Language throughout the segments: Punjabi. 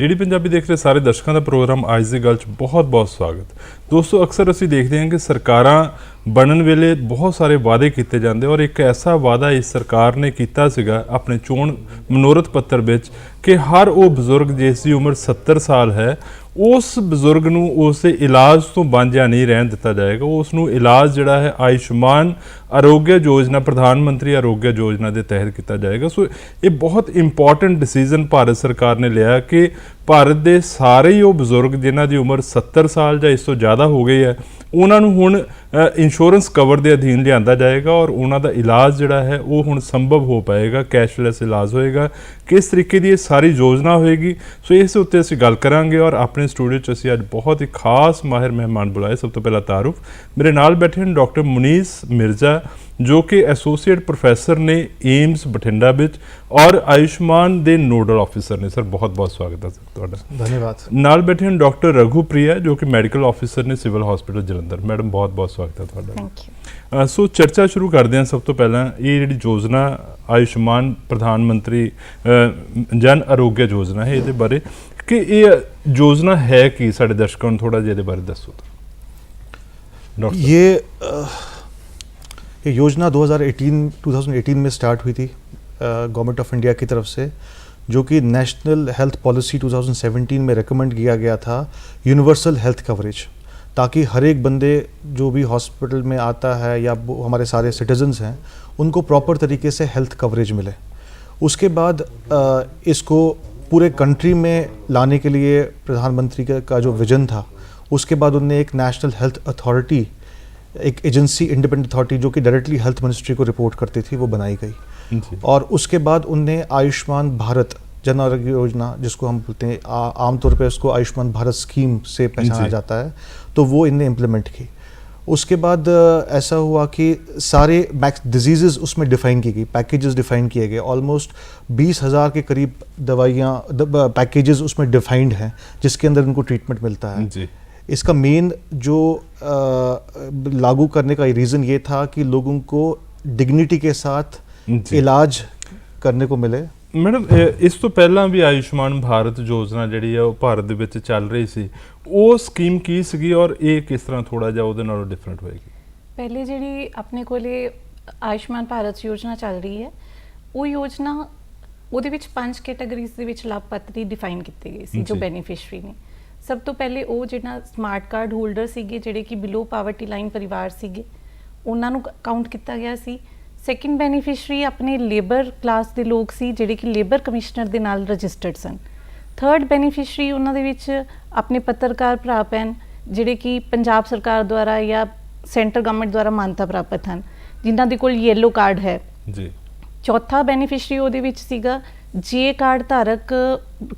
ਡੀਡੀ ਪੰਜਾਬੀ ਦੇਖ ਰਹੇ ਸਾਰੇ ਦਰਸ਼ਕਾਂ ਦਾ ਪ੍ਰੋਗਰਾਮ ਅੱਜ ਦੀ ਗੱਲ 'ਚ ਬਹੁਤ-ਬਹੁਤ ਸਵਾਗਤ। ਦੋਸਤੋ, ਅਕਸਰ ਅਸੀਂ ਦੇਖਦੇ ਹਾਂ ਕਿ ਸਰਕਾਰਾਂ ਬਣਨ ਵੇਲੇ ਬਹੁਤ ਸਾਰੇ ਵਾਅਦੇ ਕੀਤੇ ਜਾਂਦੇ ਔਰ ਇੱਕ ਐਸਾ ਵਾਅਦਾ ਇਸ ਸਰਕਾਰ ਨੇ ਕੀਤਾ ਸੀਗਾ ਆਪਣੇ ਚੋਣ ਮਨੋਰਥ ਪੱਤਰ ਵਿੱਚ ਕਿ ਹਰ ਉਹ ਬਜ਼ੁਰਗ ਜਿਸ ਦੀ ਉਮਰ 70 ਸਾਲ ਹੈ ਉਸ ਬਜ਼ੁਰਗ ਨੂੰ ਉਸ ਇਲਾਜ ਤੋਂ ਵਾਂਝਾ ਨਹੀਂ ਰਹਿਣ ਦਿੱਤਾ ਜਾਏਗਾ। ਉਸ ਨੂੰ ਇਲਾਜ ਜਿਹੜਾ ਹੈ ਆਯੁਸ਼ਮਾਨ ਆਰੋਗਿਆ ਯੋਜਨਾ, ਪ੍ਰਧਾਨ ਮੰਤਰੀ ਆਰੋਗਿਆ ਯੋਜਨਾ ਦੇ ਤਹਿਤ ਕੀਤਾ ਜਾਏਗਾ। ਸੋ ਇਹ ਬਹੁਤ ਇੰਪੋਰਟੈਂਟ ਡਿਸੀਜਨ ਭਾਰਤ ਸਰਕਾਰ ਨੇ ਲਿਆ ਕਿ ਭਾਰਤ ਦੇ ਸਾਰੇ ਹੀ ਉਹ ਬਜ਼ੁਰਗ ਜਿਨ੍ਹਾਂ ਦੀ ਉਮਰ 70 ਸਾਲ ਜਾਂ ਇਸ ਤੋਂ ਜ਼ਿਆਦਾ ਹੋ ਗਈ ਹੈ, ਉਹਨਾਂ ਨੂੰ ਹੁਣ ਇੰਸ਼ੋਰੈਂਸ ਕਵਰ ਦੇ ਅਧੀਨ ਲਿਆਂਦਾ ਜਾਏਗਾ ਔਰ ਉਹਨਾਂ ਦਾ ਇਲਾਜ ਜਿਹੜਾ ਹੈ ਉਹ ਹੁਣ ਸੰਭਵ ਹੋ ਪਾਏਗਾ ਕੈਸ਼ਲੈਸ ਇਲਾਜ ਹੋਏਗਾ। ਕਿਸ ਤਰੀਕੇ ਦੀ ਇਹ ਸਾਰੀ ਯੋਜਨਾ ਹੋਏਗੀ, ਸੋ ਇਸ ਉੱਤੇ ਅਸੀਂ ਗੱਲ ਕਰਾਂਗੇ ਔਰ ਆਪਣੇ ਸਟੂਡੀਓ 'ਚ ਅਸੀਂ ਅੱਜ ਬਹੁਤ ਹੀ ਖਾਸ ਮਾਹਿਰ ਮਹਿਮਾਨ ਬੁਲਾਏ। ਸਭ ਤੋਂ ਪਹਿਲਾਂ ਤਾਰੁਫ। ਮੇਰੇ ਨਾਲ ਬੈਠੇ ਹਨ ਡਾਕਟਰ ਮੁਨੀਸ ਮਿਰਜ਼ਾ ਜੋ ਕਿ ਐਸੋਸੀਏਟ ਪ੍ਰੋਫੈਸਰ ਨੇ ਏਮਸ ਬਠਿੰਡਾ ਵਿੱਚ ਔਰ ਆਯੁਸ਼ਮਾਨ ਦੇ ਨੋਡਲ ਆਫੀਸਰ ਨੇ। ਸਰ ਬਹੁਤ ਬਹੁਤ ਸਵਾਗਤ ਹੈ ਸਰ ਤੁਹਾਡਾ। ਧੰਨਵਾਦ। ਨਾਲ ਬੈਠੇ ਹਨ ਡਾਕਟਰ ਰਘੂ ਪ੍ਰਿਆ ਜੋ ਕਿ ਮੈਡੀਕਲ ਆਫੀਸਰ ਨੇ ਸਿਵਲ ਹਸਪੀਟਲ ਜਲੰਧਰ। ਮੈਡਮ ਬਹੁਤ ਬਹੁਤ ਸਵਾਗਤ ਹੈ ਤੁਹਾਡਾ। ਥੈਂਕ ਯੂ ਸੋ ਚਰਚਾ ਸ਼ੁਰੂ ਕਰਦੇ ਹਾਂ ਸਭ ਤੋਂ ਪਹਿਲਾਂ। ਇਹ ਜਿਹੜੀ ਯੋਜਨਾ ਆਯੁਸ਼ਮਾਨ ਪ੍ਰਧਾਨ ਮੰਤਰੀ ਜਨ ਆਰੋਗਯ ਯੋਜਨਾ ਹੈ ਇਹਦੇ ਬਾਰੇ। ਕਿ ਇਹ ਯੋਜਨਾ ਹੈ ਕੀ ਸਾਡੇ ਦਰਸ਼ਕਾਂ ਨੂੰ? ਥੋੜਾ ਜਿਹਾ ਇਹਦੇ ਬਾਰੇ ਦੱਸੋ। ਡਾਕਟਰ ये अ, ये योजना 2018 2018 में स्टार्ट हुई थी गवर्नमेंट ऑफ़ इंडिया की तरफ़ से, जो कि नेशनल हेल्थ पॉलिसी 2017 में रिकमेंड किया गया था यूनिवर्सल हेल्थ कवरेज ताकि हर एक बंदे जो भी हॉस्पिटल में आता है या हमारे सारे सिटीजन्स हैं, उनको प्रॉपर तरीके से हेल्थ कवरेज मिले। उसके बाद इसको पूरे कंट्री में लाने के लिए प्रधानमंत्री का जो विजन था, उसके बाद उनने एक नेशनल हेल्थ अथॉरिटी एक एजेंसी इंडिपेंडेंट अथॉरिटी जो कि डायरेक्टली हेल्थ मिनिस्ट्री को रिपोर्ट करती थी वो बनाई गई। और उसके बाद उनने आयुष्मान भारत जन आरोग्य योजना जिसको हम बोलते हैं आमतौर पर उसको आयुष्मान भारत स्कीम से पहचाना जाता है तो वो इनने इम्प्लीमेंट की। उसके बाद ऐसा हुआ कि सारे मैक्स डिजीजेस उसमें डिफाइन की गई पैकेजेस डिफाइन किए गए। ऑलमोस्ट बीस हज़ार के करीब दवाइयाँ पैकेजेस उसमें डिफाइंड हैं जिसके अंदर उनको ट्रीटमेंट मिलता है। जी। इसका मेन जो अ, लागू करने का रीज़न ये था कि लोगों को डिग्निटी के साथ जी। इलाज करने को मिले ਮੈਡਮ ਇਹ- ਇਸ ਤੋਂ ਪਹਿਲਾਂ ਵੀ ਆਯੁਸ਼ਮਾਨ ਭਾਰਤ ਯੋਜਨਾ ਜਿਹੜੀ ਹੈ ਉਹ ਭਾਰਤ ਦੇ ਵਿੱਚ ਚੱਲ ਰਹੀ ਸੀ ਉਹ ਸਕੀਮ ਕੀ ਸੀਗੀ ਔਰ ਇਹ ਕਿਸ ਤਰ੍ਹਾਂ ਥੋੜਾ ਜਿਹਾ ਉਹਦੇ ਨਾਲੋਂ ਡਿਫਰੈਂਟ ਹੋਏਗੀ ਪਹਿਲੇ ਜਿਹੜੀ ਆਪਣੇ ਕੋਲੇ ਆਯੁਸ਼ਮਾਨ ਭਾਰਤ ਯੋਜਨਾ ਚੱਲ ਰਹੀ ਹੈ ਉਹ ਯੋਜਨਾ ਉਹਦੇ ਵਿੱਚ ਪੰਜ ਕੈਟਾਗਰੀਜ਼ ਦੇ ਵਿੱਚ ਲਾਭਪਾਤਰੀ ਡਿਫਾਈਨ ਕੀਤੇ ਗਏ ਸੀ ਜੋ ਜੀ। ਬੈਨੀਫੀਸ਼ੀਅਰੀ ਨੇ ਸਭ ਤੋਂ ਪਹਿਲੇ ਉਹ ਜਿਹੜਾ ਸਮਾਰਟ ਕਾਰਡ ਹੋਲਡਰ ਸੀਗੇ ਜਿਹੜੇ ਕਿ ਬਿਲੋ ਪਾਵਰਟੀ ਲਾਈਨ ਪਰਿਵਾਰ ਸੀਗੇ ਉਹਨਾਂ ਨੂੰ ਕਾਊਂਟ ਕੀਤਾ ਗਿਆ ਸੀ। ਸੈਕਿੰਡ ਬੈਨੀਫੀਸ਼ੀਅਰੀ ਆਪਣੇ ਲੇਬਰ ਕਲਾਸ ਦੇ ਲੋਕ ਸੀ ਜਿਹੜੇ ਕਿ ਲੇਬਰ ਕਮਿਸ਼ਨਰ ਦੇ ਨਾਲ ਰਜਿਸਟਰਡ ਸਨ। ਥਰਡ ਬੈਨੀਫੀਸ਼ੀਅਰੀ ਉਹਨਾਂ ਦੇ ਵਿੱਚ ਆਪਣੇ ਪੱਤਰਕਾਰ ਭਰਾ ਪੈਨ ਜਿਹੜੇ ਕਿ ਪੰਜਾਬ ਸਰਕਾਰ ਦੁਆਰਾ ਜਾਂ ਸੈਂਟਰ ਗਵਰਨਮੈਂਟ ਦੁਆਰਾ ਮਾਨਤਾ ਪ੍ਰਾਪਤ ਹਨ ਜਿਨ੍ਹਾਂ ਦੇ ਕੋਲ ਯੈਲੋ ਕਾਰਡ ਹੈ। ਜੀ। ਚੌਥਾ ਬੈਨੀਫੀਸ਼ੀਅਰੀ ਉਹਦੇ ਵਿੱਚ ਸੀਗਾ ਜੇ ਕਾਰਡ ਧਾਰਕ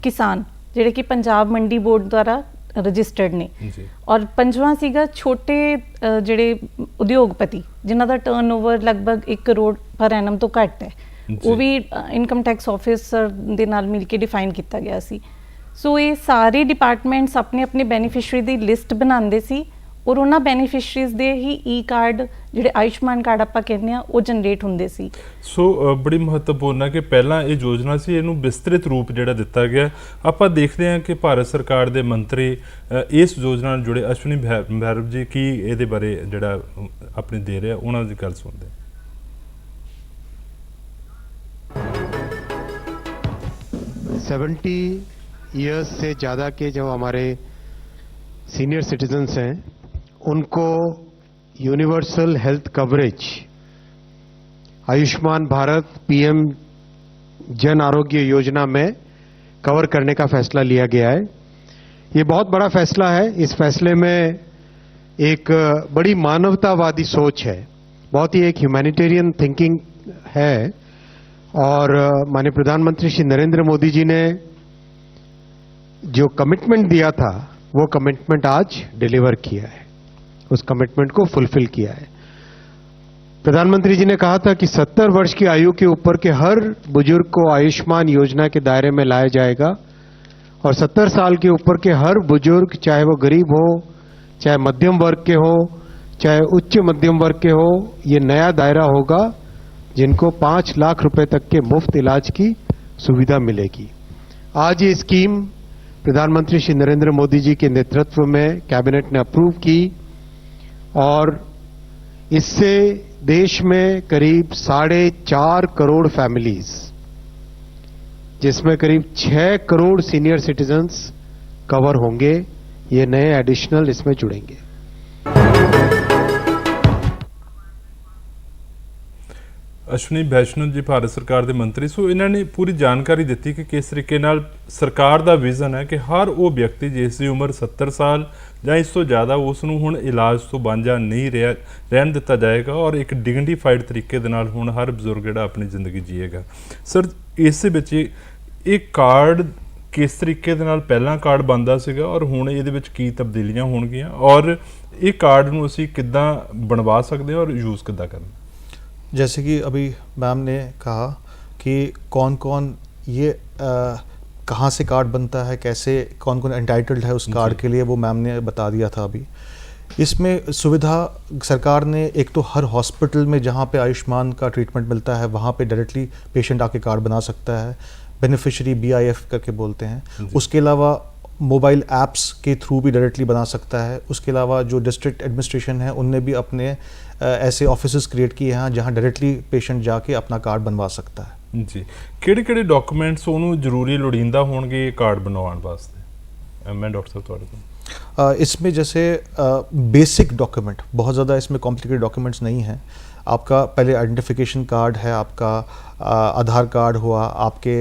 ਕਿਸਾਨ। ਜਿਹੜੇ ਕਿ ਪੰਜਾਬ ਮੰਡੀ ਬੋਰਡ ਦੁਆਰਾ ਰਜਿਸਟਰਡ ਨੇ। ਜੀ। ਔਰ ਪੰਜਵਾਂ ਸੀਗਾ ਛੋਟੇ ਅ, ਜਿਹੜੇ ਉਦਯੋਗਪਤੀ ਜਿਨ੍ਹਾਂ ਦਾ ਟਰਨਓਵਰ ਲਗਭਗ 1 ਕਰੋੜ ਪਰ ਐਨਮ ਤੋਂ ਘੱਟ ਹੈ। ਜੀ। ਉਹ ਵੀ ਇਨਕਮ ਟੈਕਸ ਆਫਿਸਰ ਦੇ ਨਾਲ ਮਿਲ ਕੇ ਡਿਫਾਈਨ ਕੀਤਾ ਗਿਆ ਸੀ। ਸੋ ਇਹ ਸਾਰੇ ਡਿਪਾਰਟਮੈਂਟਸ ਆਪਣੇ ਆਪਣੇ ਬੈਨੀਫੀਸ਼ੀਅਰੀ ਦੀ ਲਿਸਟ ਬਣਾਉਂਦੇ ਸੀ। ਔਰ ਉਹਨਾਂ ਬੈਨੀਫੀਸ਼ੀਅਰੀਜ਼ ਦੇ ਹੀ ਈ ਕਾਰਡ ਜਿਹੜੇ ਆਯੁਸ਼ਮਾਨ ਕਾਰਡ ਆਪਾਂ ਕਹਿੰਦੇ ਆ ਉਹ ਜਨਰੇਟ ਹੁੰਦੇ ਸੀ ਸੋ ਅ, ਬੜੀ ਮਹੱਤਵਪੂਰਨ ਹੈ ਕਿ ਪਹਿਲਾਂ ਇਹ ਯੋਜਨਾ ਸੀ ਇਹਨੂੰ ਵਿਸਤ੍ਰਿਤ ਰੂਪ ਜਿਹੜਾ ਦਿੱਤਾ ਗਿਆ ਆਪਾਂ ਦੇਖਦੇ ਹਾਂ ਕਿ ਭਾਰਤ ਸਰਕਾਰ ਦੇ ਮੰਤਰੀ ਅ, ਇਸ ਯੋਜਨਾ ਨਾਲ ਜੁੜੇ ਅਸ਼ਵਨੀ ਭੈ- ਭੈਰਵ ਜੀ ਕੀ ਇਹਦੇ ਬਾਰੇ ਜਿਹੜਾ ਅ, ਆਪਣੀ ਦੇ ਰਿਹਾ ਉਹਨਾਂ ਦੀ ਗੱਲ ਸੁਣਦੇ ਹਾਂ। सेवेंटी ईयर्स से ज़्यादा के जो हमारे सीनियर सिटीजन्स हैं उनको universal health coverage Ayushman Bharat PM Jan Arogya Yojana में कवर करने का फैसला लिया गया है। ये बहुत बड़ा फैसला है। इस फैसले में एक बड़ी मानवतावादी सोच है। बहुत ही एक ह्यूमैनिटेरियन थिंकिंग है और माननीय प्रधानमंत्री श्री नरेंद्र मोदी जी ने जो कमिटमेंट दिया था, वो कमिटमेंट आज डिलीवर किया है। उस कमिटमेंट को फुलफिल किया है। प्रधानमंत्री जी ने कहा था कि 70 वर्ष की आयु के ऊपर के हर बुज़ुर्ग को आयुष्मान योजना के दायरे में लाया जाएगा और 70 साल के ऊपर के हर बुज़ुर्ग, चाहे वो गरीब हो, चाहे मध्यम वर्ग के हो, चाहे उच्च मध्यम वर्ग के हो, ये नया दायरा होगा जिनको पाँच लाख रुपए तक के मुफ़्त इलाज की सुविधा मिलेगी। आज ये स्कीम प्रधानमंत्री श्री नरेंद्र मोदी जी के नेतृत्व में कैबिनेट ने अप्रूव की। और इससे देश में करीब साढ़े चार करोड़ फैमिलीज़ जिसमें करीब छह करोड़ सीनियर सिटीजन्स कवर होंगे, ये नए एडिशनल इसमें जुड़ेंगे। ਅਸ਼ਵਨੀ ਵੈਸ਼ਨੂ ਜੀ ਭਾਰਤ ਸਰਕਾਰ ਦੇ ਮੰਤਰੀ। ਸੋ ਇਹਨਾਂ ਨੇ ਪੂਰੀ ਜਾਣਕਾਰੀ ਦਿੱਤੀ ਕਿ ਕਿਸ ਤਰੀਕੇ ਨਾਲ ਸਰਕਾਰ ਦਾ ਵਿਜ਼ਨ ਹੈ ਕਿ ਹਰ ਉਹ ਵਿਅਕਤੀ ਜਿਸ ਦੀ ਉਮਰ 70 ਸਾਲ ਜਾਂ ਇਸ ਤੋਂ ਜ਼ਿਆਦਾ, ਉਸ ਨੂੰ ਹੁਣ ਇਲਾਜ ਤੋਂ ਵਾਂਝਾ ਨਹੀਂ ਰਿਹਾ, ਰਹਿਣ ਦਿੱਤਾ ਜਾਏਗਾ ਔਰ ਇੱਕ ਡਿਗਨੀਫਾਈਡ ਤਰੀਕੇ ਦੇ ਨਾਲ ਹੁਣ ਹਰ ਬਜ਼ੁਰਗ ਜਿਹੜਾ ਆਪਣੀ ਜ਼ਿੰਦਗੀ ਜੀਏਗਾ। ਸਰ, ਇਸ ਵਿੱਚ ਇਹ- ਇਹ ਕਾਰਡ ਕਿਸ ਤਰੀਕੇ ਦੇ ਨਾਲ ਪਹਿਲਾਂ ਕਾਰਡ ਬੰਦਾ ਸੀਗਾ ਔਰ ਹੁਣ ਇਹਦੇ ਵਿੱਚ ਕੀ ਤਬਦੀਲੀਆਂ ਹੋਣਗੀਆਂ ਔਰ ਇਹ ਕਾਰਡ ਨੂੰ ਅਸੀਂ ਕਿੱਦਾਂ ਬਣਵਾ ਸਕਦੇ ਹਾਂ ਔਰ ਯੂਜ਼ ਕਿੱਦਾਂ ਕਰਨਾ? जैसे कि अभी मैम ने कहा कि कौन कौन ये कहाँ से कार्ड बनता है कैसे कौन कौन एंटाइटल्ड है उस कार्ड के लिए वो मैम ने बता दिया था अभी। इसमें सुविधा सरकार ने एक तो हर हॉस्पिटल में जहाँ पे आयुष्मान का ट्रीटमेंट मिलता है वहाँ पे डायरेक्टली पेशेंट आके कार्ड बना सकता है। बेनिफिशरी बी करके बोलते हैं। उसके अलावा मोबाइल ऐप्स के थ्रू भी डायरेक्टली बना सकता है उसके अलावा जो डिस्ट्रिक्ट एडमिनिस्ट्रेशन है उनने भी अपने अ, ऐसे ऑफिस क्रिएट किए हैं जहाँ डायरेक्टली पेशेंट जाके अपना कार्ड बनवा सकता है ਜੀ ਕਿਹੜੇ ਕਿਹੜੇ ਡਾਕੂਮੈਂਟਸ ਉਹਨੂੰ ਜ਼ਰੂਰੀ ਲੋੜੀਂਦਾ ਹੋਣਗੇ ਇਹ ਕਾਰਡ ਬਣਵਾਉਣ ਵਾਸਤੇ ਅਹ ਮੈਂ ਡਾਕਟਰ ਸਾਹਿਬ ਤੁਹਾਡੇ ਕੋਲ अ, इसमें जैसे बेसिक डॉक्यूमेंट बहुत ज़्यादा इसमें कॉम्प्लिकेटेड डॉक्यूमेंट्स नहीं हैं आपका पहले आइडेंटिफिकेशन कार्ड है आपका आधार कार्ड हुआ आपके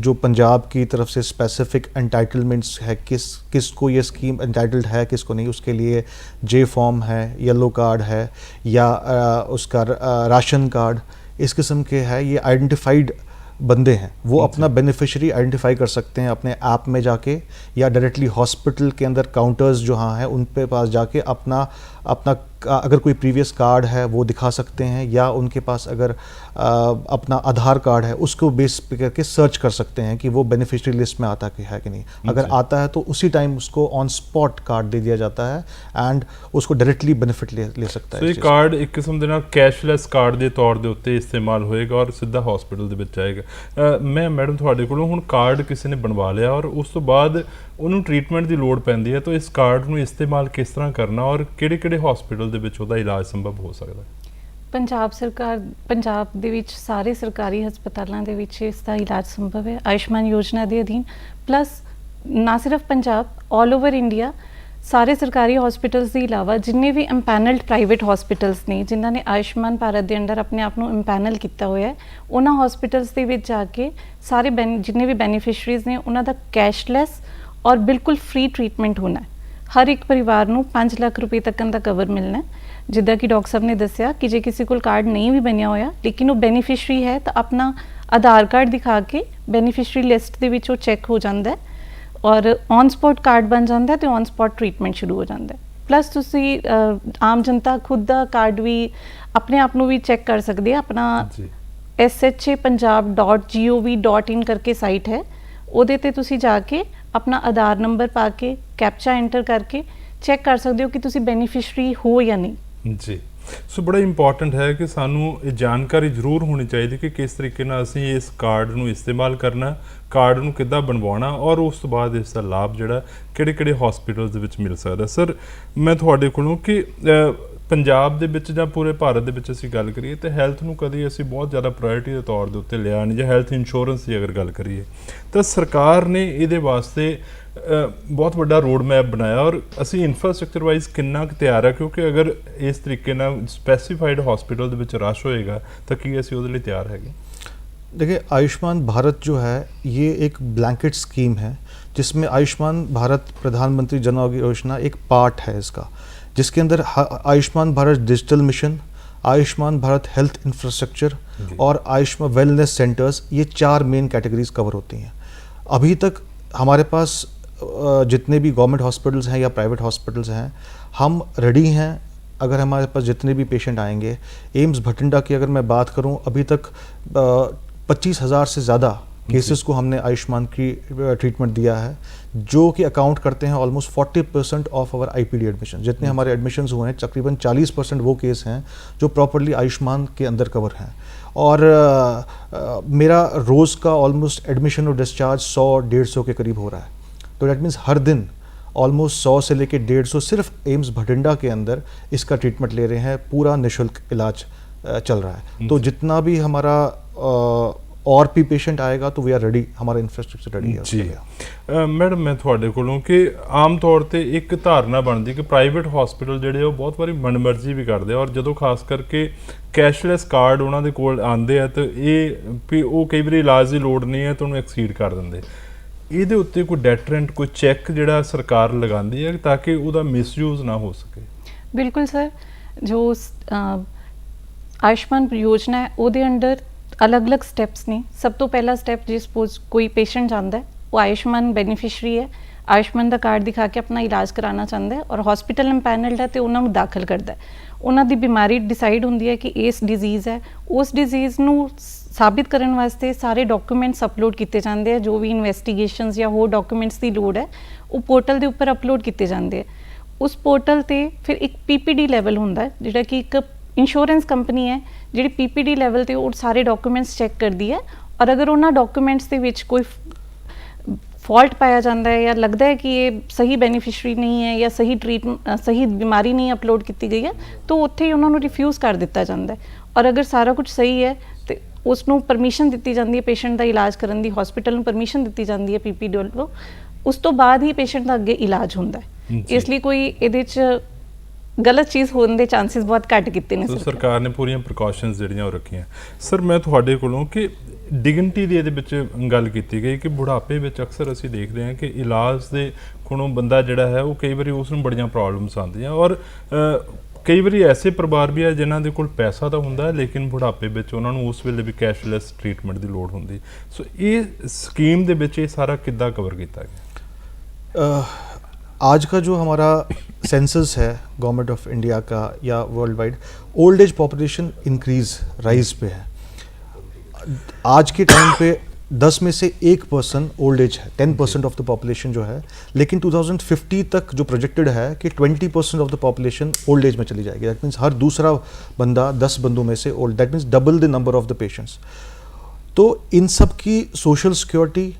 जो पंजाब की तरफ़ से स्पेसिफिक एंटाइटलमेंट्स है किस किस को ये स्कीम एंटाइटल्ड है किस को नहीं उसके लिए जे फॉर्म है येलो कार्ड है या उसका राशन कार्ड इस किस्म के है ये आइडेंटिफाइड बंदे हैं। वो अपना बेनिफिशियरी आइडेंटिफाई कर सकते हैं अपने ऐप में जाके या डायरेक्टली हॉस्पिटल के अंदर काउंटर्स जो हाँ हैं उन पे पास जाके अपना अपना अगर कोई प्रीवियस कार्ड है वो दिखा सकते हैं या उनके पास अगर अ, अपना आधार कार्ड है उसको बेस पे करके सर्च कर सकते हैं कि वो बेनिफिशियरी लिस्ट में आता कि है कि नहीं अगर जी। आता है तो उसी टाइम उसको ऑन स्पॉट कार्ड दे दिया जाता है एंड उसको डायरेक्टली बेनिफिट ले ले सकता ਸੋ है ਇਹ इस चीज़ का। ਕਾਰਡ ਇੱਕ ਕਿਸਮ ਦੇ ਨਾਲ ਕੈਸ਼ਲੈਸ ਕਾਰਡ ਦੇ ਤੌਰ ਦੇ ਉੱਤੇ ਇਸਤੇਮਾਲ ਹੋਏਗਾ ਔਰ ਸਿੱਧਾ ਹਸਪੀਟਲ ਦੇ ਵਿੱਚ ਜਾਏਗਾ ਅਹ ਮੈਂ ਮੈਡਮ ਤੁਹਾਡੇ ਕੋਲੋਂ ਹੁਣ ਕਾਰਡ ਕਿਸੇ ਨੇ ਬਣਵਾ ਲਿਆ ਔਰ ਉਸ ਤੋਂ ਬਾਅਦ ਉਹਨੂੰ ਟ੍ਰੀਟਮੈਂਟ ਦੀ ਲੋੜ ਪੈਂਦੀ ਹੈ ਤਾਂ ਇਸ ਕਾਰਡ ਨੂੰ ਇਸਤੇਮਾਲ ਕਿਸ ਤਰ੍ਹਾਂ ਕਰਨਾ ਔਰ ਕਿਹੜੇ ਕਿਹੜੇ ਹਸਪੀਟਲ ਦੇ ਵਿੱਚ ਉਹਦਾ ਇਲਾਜ ਸੰਭਵ ਹੋ ਸਕਦਾ ਹੈ। ਪੰਜਾਬ ਸਰਕਾਰ, ਪੰਜਾਬ ਦੇ ਵਿੱਚ ਸਾਰੇ ਸਰਕਾਰੀ ਹਸਪਤਾਲਾਂ ਦੇ ਵਿੱਚ ਇਸ ਦਾ ਇਲਾਜ ਸੰਭਵ ਹੈ। ਆਯੁਸ਼ਮਾਨ ਯੋਜਨਾ ਦੇ ਅਧੀਨ ਪਲੱਸ ਨਾ ਸਿਰਫ ਪੰਜਾਬ 올 ਓਵਰ ਇੰਡੀਆ ਸਾਰੇ ਸਰਕਾਰੀ ਹਸਪੀਟਲਸ ਦੇ ਇਲਾਵਾ ਜਿੰਨੇ ਵੀ ਇੰਪੈਨਲਡ ਪ੍ਰਾਈਵੇਟ ਹਸਪੀਟਲਸ ਨੇ, ਜਿਨ੍ਹਾਂ ਨੇ ਆਯੁਸ਼ਮਾਨ ਭਾਰਤ ਦੇ ਅੰਡਰ ਆਪਣੇ ਆਪ ਨੂੰ ਇੰਪੈਨਲ ਕੀਤਾ ਹੋਇਆ ਹੈ, ਉਹਨਾਂ ਹਸਪੀਟਲਸ ਦੇ ਵਿੱਚ ਜਾ ਕੇ ਸਾਰੇ ਬੈਨ- ਜਿੰਨੇ ਵੀ ਬੈਨੀਫੀਸ਼ੀਅਰੀਜ਼ ਨੇ, ਉਹਨਾਂ ਦਾ ਕੈਸ਼ਲੈਸ ਔਰ ਬਿਲਕੁਲ ਫ੍ਰੀ ਟ੍ਰੀਟਮੈਂਟ ਹੋਣਾ ਹੈ। ਹਰ ਇੱਕ ਪਰਿਵਾਰ ਨੂੰ 5 ਲੱਖ ਰੁਪਏ ਤੱਕ ਦਾ ਕਵਰ ਮਿਲਣਾ ਹੈ। ਜਿੱਦਾਂ ਕਿ ਡਾਕਟਰ ਸਾਹਿਬ ਨੇ ਦੱਸਿਆ ਕਿ ਜੇ ਕਿਸੇ ਕੋਲ ਕਾਰਡ ਨਹੀਂ ਵੀ ਬਣਿਆ ਹੋਇਆ ਲੇਕਿਨ ਉਹ ਬੈਨੀਫੀਸ਼ਰੀ ਹੈ ਤਾਂ ਆਪਣਾ ਆਧਾਰ ਕਾਰਡ ਦਿਖਾ ਕੇ ਬੈਨੀਫੀਸ਼ਰੀ ਲਿਸਟ ਦੇ ਵਿੱਚ ਉਹ ਚੈੱਕ ਹੋ ਜਾਂਦਾ ਹੈ ਔਰ ਔਨ ਸਪੌਟ ਕਾਰਡ ਬਣ ਜਾਂਦਾ ਹੈ ਤੇ ਔਨ ਸਪੌਟ ਟ੍ਰੀਟਮੈਂਟ ਸ਼ੁਰੂ ਹੋ ਜਾਂਦਾ ਹੈ। ਪਲੱਸ ਤੁਸੀਂ ਅਹ, ਆਮ ਜਨਤਾ ਖੁਦ ਦਾ ਕਾਰਡ ਵੀ ਆਪਣੇ ਆਪ ਨੂੰ ਵੀ ਚੈੱਕ ਕਰ ਸਕਦੀ ਹੈ। ਆਪਣਾ ਜੀ। Shapunjab.gov.in ਕਰਕੇ ਸਾਈਟ ਹੈ। ਉਹਦੇ ਤੇ ਤੁਸੀਂ ਜਾ ਕੇ ਆਪਣਾ ਆਧਾਰ ਨੰਬਰ ਪਾ ਕੇ ਕੈਪਚਾ ਐਂਟਰ ਕਰਕੇ ਚੈੱਕ ਕਰ ਸਕਦੇ ਹੋ ਕਿ ਤੁਸੀਂ ਬੈਨੀਫੀਸ਼ਰੀ ਹੋ ਜਾਂ ਨਹੀਂ। ਜੀ। ਸੋ ਬੜਾ ਇੰਪੋਰਟੈਂਟ ਹੈ ਕਿ ਸਾਨੂੰ ਇਹ ਜਾਣਕਾਰੀ ਜ਼ਰੂਰ ਹੋਣੀ ਚਾਹੀਦੀ ਕਿ ਕਿਸ ਤਰੀਕੇ ਨਾਲ ਅਸੀਂ ਇਸ ਕਾਰਡ ਨੂੰ ਇਸਤੇਮਾਲ ਕਰਨਾ, ਕਾਰਡ ਨੂੰ ਕਿੱਦਾਂ ਬਣਵਾਉਣਾ ਔਰ ਉਸ ਤੋਂ ਬਾਅਦ ਇਸ ਦਾ ਲਾਭ ਜਿਹੜਾ ਕਿਹੜੇ ਕਿਹੜੇ ਹਸਪੀਟਲਸ ਦੇ ਵਿੱਚ ਮਿਲ ਸਕਦਾ। ਸਰ, ਮੈਂ ਤੁਹਾਡੇ ਕੋਲੋਂ ਕਿ ਪੰਜਾਬ ਦੇ ਵਿੱਚ ਜਾਂ ਪੂਰੇ ਭਾਰਤ ਦੇ ਵਿੱਚ ਅਸੀਂ ਗੱਲ ਕਰੀਏ ਤੇ ਹੈਲਥ ਨੂੰ ਕਦੀ ਅਸੀਂ ਬਹੁਤ ਜ਼ਿਆਦਾ ਪ੍ਰਾਇੋਰਟੀ ਦੇ ਤੌਰ ਦੇ ਉੱਤੇ ਲਿਆ ਨਹੀਂ ਜਾਂ ਹੈਲਥ ਇੰਸ਼ੋਰੈਂਸ ਦੀ ਅਗਰ ਗੱਲ ਕਰੀਏ, ਤਾਂ ਸਰਕਾਰ ਨੇ ਇਹਦੇ ਵਾਸਤੇ ਬਹੁਤ ਵੱਡਾ ਰੋਡ ਮੈਪ ਬਣਾਇਆ ਔਰ ਅਸੀਂ ਇਨਫਰਾਸਟ੍ਰਕਚਰ ਵਾਈਜ਼ ਕਿੰਨਾ ਕੁ ਤਿਆਰ ਹੈ ਕਿਉਂਕਿ ਅਗਰ ਇਸ ਤਰੀਕੇ ਨਾਲ ਸਪੈਸੀਫਾਈਡ ਹਸਪੀਟਲ ਦੇ ਵਿੱਚ ਰਸ਼ ਹੋਏਗਾ ਤਾਂ ਕੀ ਅਸੀਂ ਉਹਦੇ ਲਈ ਤਿਆਰ ਹੈਗੇ देखिए आयुष्मान भारत जो है ये एक ब्लैंकेट स्कीम है जिसमें आयुष्मान भारत प्रधानमंत्री जन आरोग्य योजना एक पार्ट है इसका जिसके अंदर ह- Ayushman Bharat digital mission Ayushman Bharat health infrastructure जी। और आयुष्मान वेलनेस सेंटर्स ये चार मेन कैटेगरीज कवर होती हैं अभी तक हमारे पास अ, जितने भी गवर्नमेंट हॉस्पिटल्स हैं या प्राइवेट हॉस्पिटल्स हैं हम रेडी हैं अगर हमारे पास जितने भी पेशेंट आएँगे। एम्स भटिंडा की अगर मैं बात करूँ अभी तक पच्चीस हज़ार से ज़्यादा केसेस को हमने आयुष्मान की ट्रीटमेंट दिया है जो कि अकाउंट करते हैं almost 40 percent of our IPD admission जितने हमारे एडमिशन हुए हैं तकरीबन 40 परसेंट वो केस हैं जो प्रॉपरली आयुष्मान के अंदर कवर हैं। और अ, अ, मेरा रोज़ का ऑलमोस्ट एडमिशन और डिस्चार्ज 100 डेढ़ सौ के करीब हो रहा है। तो डैट मीन्स हर दिन ऑलमोस्ट सौ से लेके डेढ़ सौ सिर्फ एम्स भटिंडा के अंदर इसका ट्रीटमेंट ले रहे हैं पूरा निशुल्क इलाज अ, चल रहा है तो जितना भी हमारा अ, और भी पेशेंट आएगा तो वी आर रेडी हमारा इंफ्रास्ट्रक्चर रेडी है उसके ਜੀ लिए। ਅ, ਮੈਡਮ ਮੈਂ ਤੁਹਾਡੇ ਕੋਲੋਂ ਕਿ ਆਮ ਤੌਰ ਤੇ ਇੱਕ ਧਾਰਨਾ ਬਣਦੀ ਕਿ ਪ੍ਰਾਈਵੇਟ ਹਸਪੀਟਲ ਜਿਹੜੇ ਆ ਉਹ ਬਹੁਤ ਵਾਰੀ ਮਨਮਰਜ਼ੀ ਵੀ ਕਰਦੇ ਆ ਔਰ ਜਦੋਂ ਖਾਸ ਕਰਕੇ ਕੈਸ਼ਲੈਸ ਕਾਰਡ ਉਹਨਾਂ ਦੇ ਕੋਲ ਆਉਂਦੇ ਆ ਤੇ ਇਹ ਵੀ ਉਹ ਕਈ ਵਾਰੀ ਇਲਾਜ ਦੀ ਲੋੜ ਨਹੀਂ ਹੈ ਤਾਂ ਉਹਨੂੰ ਐਕਸੀਡ ਕਰ ਦਿੰਦੇ ਇਹਦੇ ਉੱਤੇ ਕੋਈ ਡੈਟਰੈਂਟ ਕੋਈ ਚੈੱਕ ਜਿਹੜਾ ਸਰਕਾਰ ਲਗਾਉਂਦੀ ਹੈ ਤਾਂ ਕਿ ਉਹਦਾ ਮਿਸਯੂਜ਼ ਨਾ ਹੋ ਸਕੇ? ਬਿਲਕੁਲ ਸਰ। ਜੋ ਆਯੁਸ਼ਮਾਨ ਯੋਜਨਾ ਹੈ, ਉਹਦੇ ਅੰਡਰ ਅਲੱਗ-ਅਲੱਗ ਸਟੈਪਸ ਨੇ। ਸਭ ਤੋਂ ਪਹਿਲਾ ਸਟੈਪ ਜੇ ਸਪੋਜ਼ ਕੋਈ ਪੇਸ਼ੈਂਟ ਜਾਂਦਾ ਹੈ, ਉਹ ਆਯੁਸ਼ਮਾਨ ਬੈਨੀਫੀਸ਼ੀਅਰੀ ਹੈ। ਆਯੁਸ਼ਮਾਨ ਦਾ ਕਾਰਡ ਦਿਖਾ ਕੇ ਆਪਣਾ ਇਲਾਜ ਕਰਾਉਣਾ ਚਾਹੁੰਦਾ ਹੈ ਔਰ ਹਸਪੀਟਲ ਇੰਪੈਨਲਡ ਹੈ ਤੇ ਉਹਨਾਂ ਨੂੰ ਦਾਖਲ ਕਰਦਾ ਹੈ। ਉਹਨਾਂ ਦੀ ਬਿਮਾਰੀ ਡਿਸਾਈਡ ਹੁੰਦੀ ਹੈ ਕਿ ਇਸ ਡਿਜ਼ੀਜ਼ ਹੈ। ਉਸ ਡਿਜ਼ੀਜ਼ ਨੂੰ ਸਾਬਿਤ ਕਰਨ ਵਾਸਤੇ ਸਾਰੇ ਡਾਕੂਮੈਂਟਸ ਅਪਲੋਡ ਕੀਤੇ ਜਾਂਦੇ ਆ, ਜੋ ਵੀ ਇਨਵੈਸਟੀਗੇਸ਼ਨਸ ਜਾਂ ਹੋਰ ਡਾਕੂਮੈਂਟਸ ਦੀ ਲੋੜ ਹੈ, ਉਹ ਪੋਰਟਲ ਦੇ ਉੱਪਰ ਅਪਲੋਡ ਕੀਤੇ ਜਾਂਦੇ ਆ। ਉਸ ਪੋਰਟਲ ਤੇ ਫਿਰ ਇੱਕ ਪੀਪੀਡੀ ਲੈਵਲ ਹੁੰਦਾ ਜਿਹੜਾ ਕਿ ਇੱਕ ਇੰਸ਼ੋਰੈਂਸ ਕੰਪਨੀ ਹੈ, ਜਿਹੜੀ ਪੀਪੀਡੀ ਲੈਵਲ ਤੇ ਉਹ ਸਾਰੇ ਡਾਕੂਮੈਂਟਸ ਚੈੱਕ ਕਰਦੀ ਹੈ ਔਰ ਅਗਰ ਉਹਨਾਂ ਡਾਕੂਮੈਂਟਸ ਦੇ ਵਿੱਚ ਕੋਈ ਫਾਲਟ ਪਾਇਆ ਜਾਂਦਾ ਹੈ ਜਾਂ ਲੱਗਦਾ ਹੈ ਕਿ ਇਹ ਸਹੀ ਬੈਨੀਫੀਸ਼ੀਅਰੀ ਨਹੀਂ ਹੈ ਜਾਂ ਸਹੀ ਟ੍ਰੀਟ ਸਹੀ ਬਿਮਾਰੀ ਨਹੀਂ ਅਪਲੋਡ ਕੀਤੀ ਗਈ ਹੈ, ਤਾਂ ਉੱਥੇ ਹੀ ਉਹਨਾਂ ਨੂੰ ਰਿਫਿਊਜ਼ ਕਰ ਦਿੱਤਾ ਜਾਂਦਾ ਹੈ। ਔਰ ਅਗਰ ਸਾਰਾ ਕੁਝ ਸਹੀ ਹੈ ਉਸ ਨੂੰ ਪਰਮਿਸ਼ਨ ਦਿੱਤੀ ਜਾਂਦੀ ਹੈ ਪੇਸ਼ੈਂਟ ਦਾ ਇਲਾਜ ਕਰਨ ਦੀ ਹਸਪੀਟਲ ਨੂੰ ਪਰਮਿਸ਼ਨ ਦਿੱਤੀ ਜਾਂਦੀ ਹੈ ਪੀਪੀਡੀ ਵੱਲੋਂ। ਉਸ ਤੋਂ ਬਾਅਦ ਹੀ ਪੇਸ਼ੈਂਟ ਦਾ ਅੱਗੇ ਇਲਾਜ ਹੁੰਦਾ ਹੈ। ਇਸ ਲਈ ਕੋਈ ਇਹਦੇ 'ਚ ਗਲਤ ਚੀਜ਼ ਹੋਣ ਦੇ ਚਾਂਸਸ ਬਹੁਤ ਘੱਟ ਕੀਤੇ ਨੇ ਸਰਕਾਰ। ਨੇ ਪੂਰੀਆਂ ਪ੍ਰੀਕਾਸ਼ਨਸ ਜਿਹੜੀਆਂ ਉਹ ਰੱਖੀਆਂ। ਸਰ ਮੈਂ ਤੁਹਾਡੇ ਕੋਲੋਂ ਕਿ ਡਿਗਨਿਟੀ ਦੀ ਇਹਦੇ ਵਿੱਚ ਗੱਲ ਕੀਤੀ ਗਈ ਕਿ ਬੁਢਾਪੇ ਵਿੱਚ ਅਕਸਰ ਅਸੀਂ ਦੇਖਦੇ ਹਾਂ ਕਿ ਇਲਾਜ ਦੇ ਕੋਲੋਂ ਬੰਦਾ ਜਿਹੜਾ ਹੈ ਉਹ ਕਈ ਵਾਰੀ ਉਸ ਨੂੰ ਬੜੀਆਂ ਪ੍ਰੋਬਲਮਸ ਆਉਂਦੀਆਂ ਔਰ ਕਈ ਵਾਰੀ ਐਸੇ ਪਰਿਵਾਰ ਵੀ ਆ ਜਿਨ੍ਹਾਂ ਦੇ ਕੋਲ ਪੈਸਾ ਤਾਂ ਹੁੰਦਾ ਹੈ ਲੇਕਿਨ ਬੁਢਾਪੇ ਵਿੱਚ ਉਹਨਾਂ ਨੂੰ ਉਸ ਵੇਲੇ ਵੀ ਕੈਸ਼ਲੈਸ ਟ੍ਰੀਟਮੈਂਟ ਦੀ ਲੋੜ ਹੁੰਦੀ ਸੋ ਇਹ ਸਕੀਮ ਦੇ ਵਿੱਚ ਇਹ ਸਾਰਾ ਕਿੱਦਾਂ ਕਵਰ ਕੀਤਾ ਗਿਆ अ, आज का जो हमारा सेंसस है गवर्नमेंट ऑफ इंडिया का या world wide old age population increase rise पे है आज के टाइम पे 10 में से एक पर्सन ओल्ड एज है ten percent of the population जो है। लेकिन 2050 तक जो प्रोजेक्टेड है कि 20 percent of the population old age में चली जाएगी। दैट मीन्स हर दूसरा बंदा 10 बंदों में से old that means double the number of the patients तो इन सब की सोशल सिक्योरिटी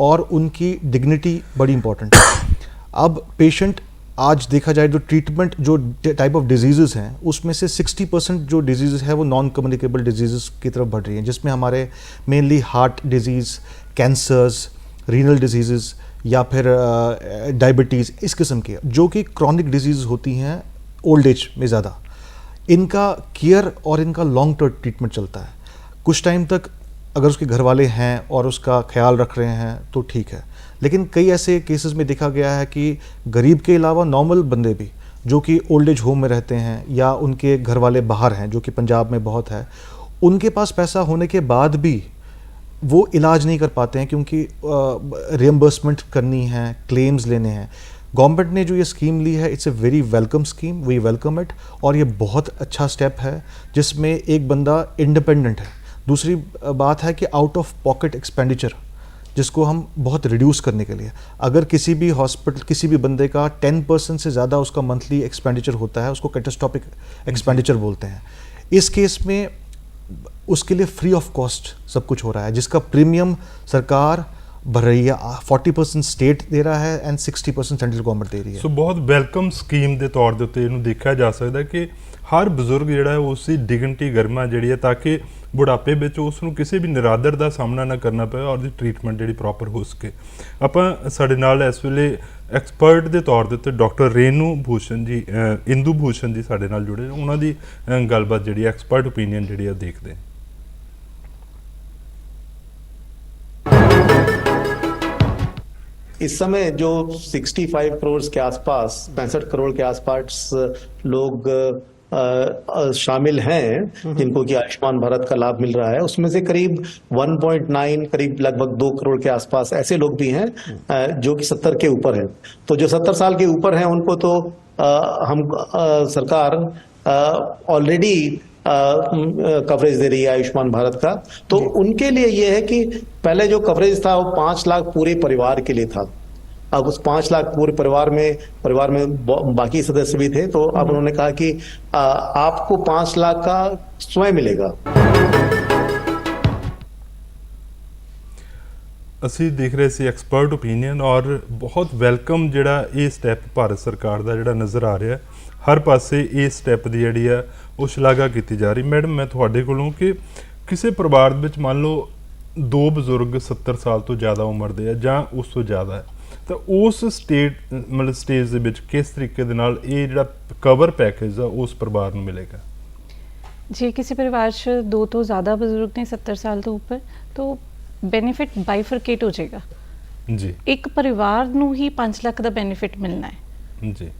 और उनकी डिग्निटी बड़ी इंपॉर्टेंट है। अब पेशेंट आज देखा जाए जो ट्रीटमेंट जो टाइप ऑफ़ डिजीजेस हैं, उसमें से 60 परसेंट जो डिजीजेस है वो नॉन कम्युनिकेबल डिजीजेस की तरफ़ बढ़ रही हैं, जिसमें हमारे mainly heart disease cancers renal diseases या फिर डायबिटीज़ इस किस्म के, जो कि क्रॉनिक डिज़ीज़ होती हैं ओल्ड एज में ज़्यादा। इनका केयर और इनका लॉन्ग टर्म ट्रीटमेंट चलता है। कुछ टाइम तक अगर उसके घर वाले हैं और उसका ख्याल रख रहे हैं तो ठीक है। लेकिन कई ऐसे केसेस में देखा गया है कि गरीब के अलावा नॉर्मल बंदे भी, जो कि ओल्ड एज होम में रहते हैं या उनके घर वाले बाहर हैं, जो कि पंजाब में बहुत है, उनके पास पैसा होने के बाद भी वो इलाज नहीं कर पाते हैं क्योंकि रियम्बर्समेंट करनी है क्लेम्स लेने हैं। गवर्नमेंट ने जो ये स्कीम ली है it's a very welcome scheme we welcome it और ये बहुत अच्छा स्टेप है, जिसमें एक बंदा इंडिपेंडेंट है। दूसरी अ, बात है कि आउट ऑफ पॉकेट एक्सपेंडिचर जिसको हम बहुत रिड्यूस करने के लिए अगर किसी भी हॉस्पिटल किसी भी बंदे का टेन परसेंट से ज़्यादा उसका मंथली एक्सपेंडिचर होता है उसको कैटेस्टॉपिक एक्सपेंडिचर बोलते हैं इस केस में उसके लिए फ्री ऑफ कॉस्ट सब कुछ हो रहा है जिसका प्रीमियम सरकार भर रही है फोर्टी परसेंट स्टेट दे रहा है and sixty percent central government दे रही है ਸੋ ਬਹੁਤ ਵੈਲਕਮ ਸਕੀਮ ਦੇ ਤੌਰ ਦੇ ਉੱਤੇ ਇਹਨੂੰ ਦੇਖਿਆ ਜਾ ਸਕਦਾ ਕਿ ਹਰ ਬਜ਼ੁਰਗ ਜਿਹੜਾ ਹੈ ਉਸ ਦੀ ਡਿਗਨਿਟੀ ਗਰਮਾ ਜਿਹੜੀ ਹੈ ਤਾਂ ਕਿ ਬੁਢਾਪੇ ਵਿੱਚ ਉਸ ਨੂੰ ਕਿਸੇ ਵੀ ਨਿਰਾਦਰ ਦਾ ਸਾਹਮਣਾ ਨਾ ਕਰਨਾ ਪਵੇ ਔਰ ਦੀ ਟ੍ਰੀਟਮੈਂਟ ਜਿਹੜੀ ਪ੍ਰੋਪਰ ਹੋ ਸਕੇ ਆਪਾਂ ਸਾਡੇ ਨਾਲ ਇਸ ਵੇਲੇ ਐਕਸਪਰਟ ਦੇ ਤੌਰ ਦੇ ਉੱਤੇ ਡਾਕਟਰ ਰੇਨੂ ਭੂਸ਼ਣ ਜੀ ਅ, ਇੰਦੂ ਭੂਸ਼ਣ ਜੀ ਸਾਡੇ ਨਾਲ ਜੁੜੇ ਨੇ। ਉਹਨਾਂ ਦੀ ਅ, ਗੱਲਬਾਤ ਜਿਹੜੀ ਐਕਸਪਰਟ ਓਪੀਨੀਅਨ ਜਿਹੜੀ ਆ ਦੇਖਦੇ ਹਾਂ इस समय जो 65 करोड़ के आसपास पैंसठ करोड़ के आसपास लोग अ, अ, शामिल हैं जिनको कि आयुष्मान भारत का लाभ मिल रहा है। उसमें से करीब 1.9 करीब लगभग दो करोड़ के आसपास ऐसे लोग भी हैं जो कि 70 के ऊपर हैं। तो जो 70 साल के ऊपर हैं उनको तो हम सरकार ऑलरेडी कवरेज दे रही है आयुष्मान भारत का। तो उनके लिए ये है कि पहले जो कवरेज था वो पाँच लाख पूरे परिवार के लिए था। अब उस पांच लाख पूरे परिवार में परिवार में ब- बाकी सदस्य भी थे तो अब उन्होंने कहा कि आ, आपको पांच लाख का स्वयं मिलेगा ਅਸੀਂ ਦੇਖ ਰਹੇ ਸੀ ਐਕਸਪਰਟ ਓਪੀਨੀਅਨ ਔਰ ਬਹੁਤ ਵੈਲਕਮ ਜਿਹੜਾ ਇਹ ਸਟੈਪ ਭਾਰਤ ਸਰਕਾਰ ਦਾ ਜਿਹੜਾ ਨਜ਼ਰ ਆ ਰਿਹਾ ਹਰ ਪਾਸੇ ਇਹ ਸਟੈਪ ਦੀ ਜਿਹੜੀ ਆ ਉਹ ਸ਼ਲਾਘਾ ਕੀਤੀ ਜਾ ਰਹੀ ਮੈਡਮ ਮੈਂ ਤੁਹਾਡੇ ਕੋਲੋਂ ਕਿ ਕਿਸੇ ਪਰਿਵਾਰ ਦੇ ਵਿੱਚ ਮੰਨ ਲਓ ਦੋ ਬਜ਼ੁਰਗ 70 ਸਾਲ ਤੋਂ ਜ਼ਿਆਦਾ ਉਮਰ ਦੇ ਆ ਜਾਂ ਉਸ ਤੋਂ ਜ਼ਿਆਦਾ ਹੈ ਤਾਂ ਉਸ ਸਟੇਟ ਮਤਲਬ ਸਟੇਜ ਦੇ ਵਿੱਚ ਕਿਸ ਤਰੀਕੇ ਦੇ ਨਾਲ ਇਹ ਜਿਹੜਾ ਕਵਰ ਪੈਕੇਜ ਆ ਉਸ ਪਰਿਵਾਰ ਨੂੰ ਮਿਲੇਗਾ? ਜੇ ਕਿਸੇ ਪਰਿਵਾਰ 'ਚ ਦੋ ਤੋਂ ਜ਼ਿਆਦਾ ਬਜ਼ੁਰਗ ਨੇ 70 ਸਾਲ ਤੋਂ ਉੱਪਰ ਤਾਂ ਬੈਨੀਫਿਟ ਬਾਈਫਰਕੇਟ ਹੋ ਜਾਏਗਾ। ਜੀ। ਇੱਕ ਪਰਿਵਾਰ ਨੂੰ ਹੀ 5 ਲੱਖ ਦਾ ਬੈਨੀਫਿਟ ਮਿਲਣਾ ਹੈ। ਜੀ।